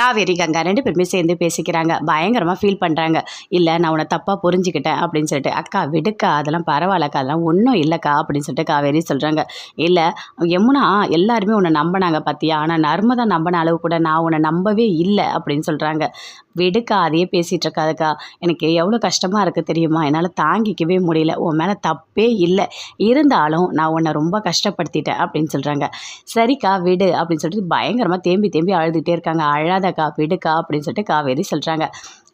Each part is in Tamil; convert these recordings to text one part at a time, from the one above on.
காவேரி கங்கா ரெண்டு பேருமே சேர்ந்து பேசிக்கிறாங்க. பயங்கரமாக ஃபீல் பண்ணுறாங்க இல்லை நான் உன்னை தப்பாக புரிஞ்சுக்கிட்டேன் அப்படின்னு சொல்லிட்டு. அக்கா விடுக்கா அதெல்லாம் பரவாயில்லக்கா அதெல்லாம் ஒன்றும் இல்லைக்கா அப்படின்னு சொல்லிட்டு காவேரி சொல்கிறாங்க இல்லை யமுனா எல்லாருமே உன்னை நம்பினாங்க பார்த்தியா ஆனால் நர்மதா நம்பின அளவு கூட நான் உன்னை நம்பவே இல்லை அப்படின்னு சொல்கிறாங்க விடுக்கா அதையே பேசிகிட்டு இருக்காதுக்கா. எனக்கு எவ்வளோ கஷ்டமாக இருக்குது தெரியுமா? என்னால் தாங்கிக்கவே முடியல. உன் மேலே தப்பே இல்லை. இருந்தாலும் நான் உன்னை ரொம்ப கஷ்டப்படுத்திட்டேன் அப்படின்னு சொல்கிறாங்க சரிக்கா விடு அப்படின்னு சொல்லிட்டு பயங்கரமாக தேம்பி தேம்பி அழுதுகிட்டே இருக்காங்க. அழாத விடுக்கா அப்படின்னு சொல்லிட்டு காவேரி சொல்கிறாங்க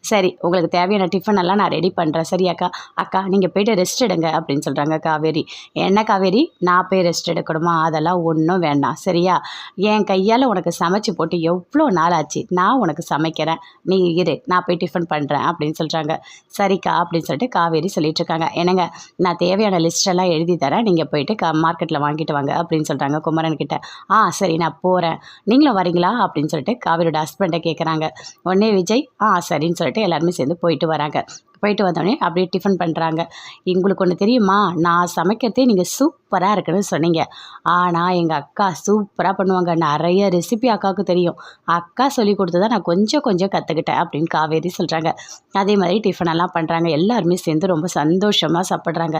சரி உங்களுக்கு தேவையான டிஃபன் எல்லாம் நான் ரெடி பண்ணுறேன் சரியாக்கா அக்கா. நீங்கள் போயிட்டு ரெஸ்ட் எடுங்க அப்படின்னு சொல்கிறாங்க காவேரி. என்ன காவேரி? நான் போய் ரெஸ்ட் எடுக்கணுமா? அதெல்லாம் ஒன்றும் வேண்டாம். சரியா? என் கையால் உனக்கு சமைச்சு போட்டு எவ்வளோ நாள் ஆச்சு? நான் உனக்கு சமைக்கிறேன். நீ இரு நான் போய் டிஃபன் பண்ணுறேன் அப்படின்னு சொல்கிறாங்க சரிக்கா அப்படின்னு சொல்லிட்டு காவேரி சொல்லிட்டு இருக்காங்க. என்னங்க நான் தேவையான லிஸ்டெல்லாம் எழுதி தரேன். நீங்கள் போயிட்டு க மார்க்கெட்டில் வாங்கிட்டு வாங்க அப்படின்னு சொல்கிறாங்க குமரன் கிட்ட. ஆ சரி நான் போகிறேன் நீங்களும் வரீங்களா? அப்படின்னு சொல்லிட்டு காவேரியோட ஹஸ்பண்டை கேட்குறாங்க உடனே விஜய் ஆ சரின்னு சொல்லிட்டு எல்லாருமே சேர்ந்து போயிட்டு வராங்க. போயிட்டு வந்தோடனே அப்படியே டிஃபன் பண்ணுறாங்க எங்களுக்கு ஒன்று தெரியுமா? நான் சமைக்கிறதே நீங்கள் சூப்பராக இருக்குன்னு சொன்னீங்க. ஆனால் எங்கள் அக்கா சூப்பராக பண்ணுவாங்க. நிறைய ரெசிபி அக்காவுக்கு தெரியும். அக்கா சொல்லி கொடுத்து தான் நான் கொஞ்சம் கொஞ்சம் கற்றுக்கிட்டேன் அப்படின்னு காவேரி சொல்கிறாங்க அதே மாதிரி டிஃபன் எல்லாம் பண்ணுறாங்க எல்லாருமே சேர்ந்து ரொம்ப சந்தோஷமாக சாப்பிட்றாங்க.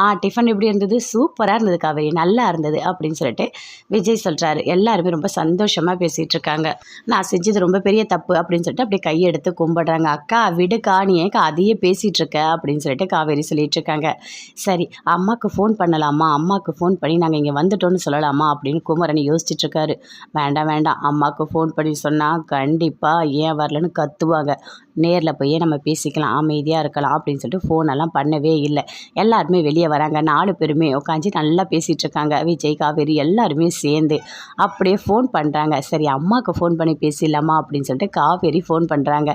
ஆ டிஃபன் எப்படி இருந்தது? சூப்பராக இருந்தது காவேரி. நல்லா இருந்தது அப்படின்னு சொல்லிட்டு விஜய் சொல்கிறாரு எல்லாருமே ரொம்ப சந்தோஷமாக பேசிகிட்டு இருக்காங்க. நான் செஞ்சது ரொம்ப பெரிய தப்பு அப்படின்னு சொல்லிட்டு அப்படியே கையெடுத்து கும்பிடுறாங்க. அக்கா விடுக்கா நீ ஏக்கா அதையே பேசிகிட்டு இருக்க அப்படின்னு சொல்லிட்டு காவேரி சொல்லிட்டு இருக்காங்க சரி அம்மாவுக்கு ஃபோன் பண்ணலாமா? அம்மாவுக்கு ஃபோன் பண்ணி நாங்கள் இங்கே வந்துட்டோம்னு சொல்லலாமா? அப்படின்னு குமரன் யோசிச்சுட்டு இருக்காரு வேண்டாம் வேண்டாம். அம்மாவுக்கு ஃபோன் பண்ணி சொன்னால் கண்டிப்பாக ஏன் வரலன்னு கத்துவாங்க. நேரில் போய் நம்ம பேசிக்கலாம் அமைதியாக இருக்கலாம் அப்படின்னு சொல்லிட்டு ஃபோனெல்லாம் பண்ணவே இல்லை. எல்லாருமே வெளியே வராங்க. நாலு பேருமே உட்காந்து நல்லா பேசிகிட்டு இருக்காங்க. விஜய் காவேரி எல்லாருமே சேர்ந்து அப்படியே ஃபோன் பண்ணுறாங்க சரி அம்மாவுக்கு ஃபோன் பண்ணி பேசிடலாமா அப்படின்னு சொல்லிட்டு காவேரி ஃபோன் பண்ணுறாங்க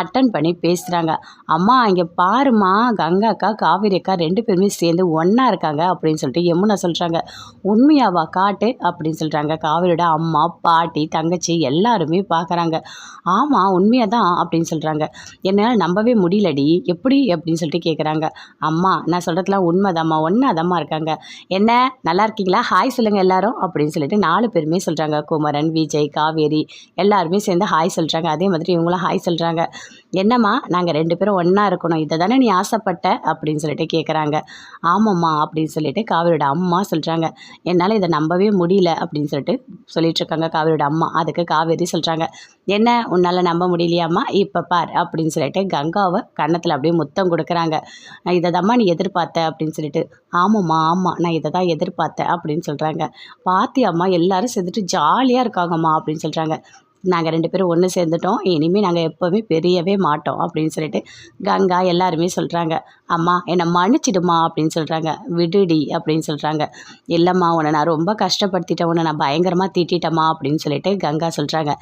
அட்டன் பண்ணி பேசுகிறாங்க அம்மா இங்கே பாருமா கங்கா அக்கா காவேரி அக்கா ரெண்டு பேருமே சேர்ந்து ஒன்றா இருக்காங்க அப்படின்னு சொல்லிட்டு யமுனா சொல்கிறாங்க உண்மையாவா காட்டு? அப்படின்னு சொல்கிறாங்க காவேரியோட அம்மா பாட்டி தங்கச்சி எல்லாருமே பார்க்குறாங்க ஆமாம் உண்மையாக தான் அப்படின்னு சொல்கிறாங்க என்னால் நம்பவே முடியலடி. எப்படி அப்படின்னு சொல்லிட்டு கேட்குறாங்க அம்மா நான் சொல்கிறதுலாம் உண்மைதாம்மா. ஒன்றாதாம்மா இருக்காங்க. என்ன நல்லா இருக்கீங்களா? ஹாய் சொல்லுங்கள் எல்லாரும். அப்படின்னு சொல்லிட்டு நாலு பேருமே சொல்கிறாங்க குமரன் விஜய் காவேரி எல்லாருமே சேர்ந்து ஹாய் சொல்கிறாங்க அதே மாதிரி இவங்களும் ஹாய் சொல்கிறாங்க என்னம்மா நாங்கள் ரெண்டு பேரும் ஒன்றா இருக்கணும். இதை தானே நீ ஆசைப்பட்ட? அப்படின்னு சொல்லிட்டு கேட்குறாங்க ஆமாம்மா அப்படின்னு சொல்லிட்டு காவிரியோட அம்மா சொல்கிறாங்க என்னால் இதை நம்பவே முடியல அப்படின்னு சொல்லிட்டு சொல்லிட்டு இருக்காங்க காவேரியோட அம்மா. அதுக்கு காவேரி சொல்கிறாங்க என்ன உன்னால் நம்ப முடியலையாம்மா? இப்போ பார் அப்படின்னு சொல்லிட்டு கங்காவை கன்னத்தில் அப்படியே முத்தம் கொடுக்குறாங்க. இதை தாம்மா நீ எதிர்பார்த்த அப்படின்னு சொல்லிட்டு ஆமாம்மா ஆமாம் நான் இதை தான் எதிர்பார்த்தேன் அப்படின்னு சொல்கிறாங்க பாத்தியாம்மா எல்லாரும் செஞ்சுட்டு ஜாலியாக இருக்காங்கம்மா அப்படின்னு சொல்கிறாங்க நாங்கள் ரெண்டு பேரும் ஒன்று சேர்ந்துட்டோம். இனிமேல் நாங்கள் எப்போவுமே பெரியவே மாட்டோம் அப்படின்னு சொல்லிட்டு கங்கா எல்லாருமே சொல்கிறாங்க அம்மா என்னை மன்னிச்சிடுமா அப்படின்னு சொல்கிறாங்க விடுடி அப்படின்னு சொல்கிறாங்க இல்லைம்மா உன்னை நான் ரொம்ப கஷ்டப்படுத்திட்டேன். உன்னை நான் பயங்கரமாக திட்டமா அப்படின்னு சொல்லிட்டு கங்கா சொல்கிறாங்க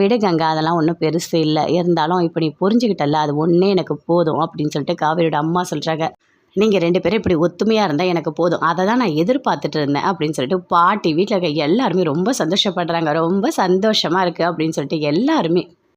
விடு கங்கா அதெல்லாம் ஒன்றும் பெருசு இல்லை. இருந்தாலும் இப்போ நீ புரிஞ்சுக்கிட்டல அது ஒன்றே எனக்கு போதும் அப்படின்னு சொல்லிட்டு காவேரியோட அம்மா சொல்கிறாங்க நீங்கள் ரெண்டு பேரும் இப்படி ஒத்துமையாக இருந்தால் எனக்கு போதும். அதை தான் நான் எதிர்பார்த்துட்டு இருந்தேன் அப்படின்னு சொல்லிட்டு பாட்டி வீட்டில் இருக்க எல்லாருமே ரொம்ப சந்தோஷப்படுறாங்க. ரொம்ப சந்தோஷமாக இருக்குது அப்படின்னு சொல்லிட்டு எல்லாருமே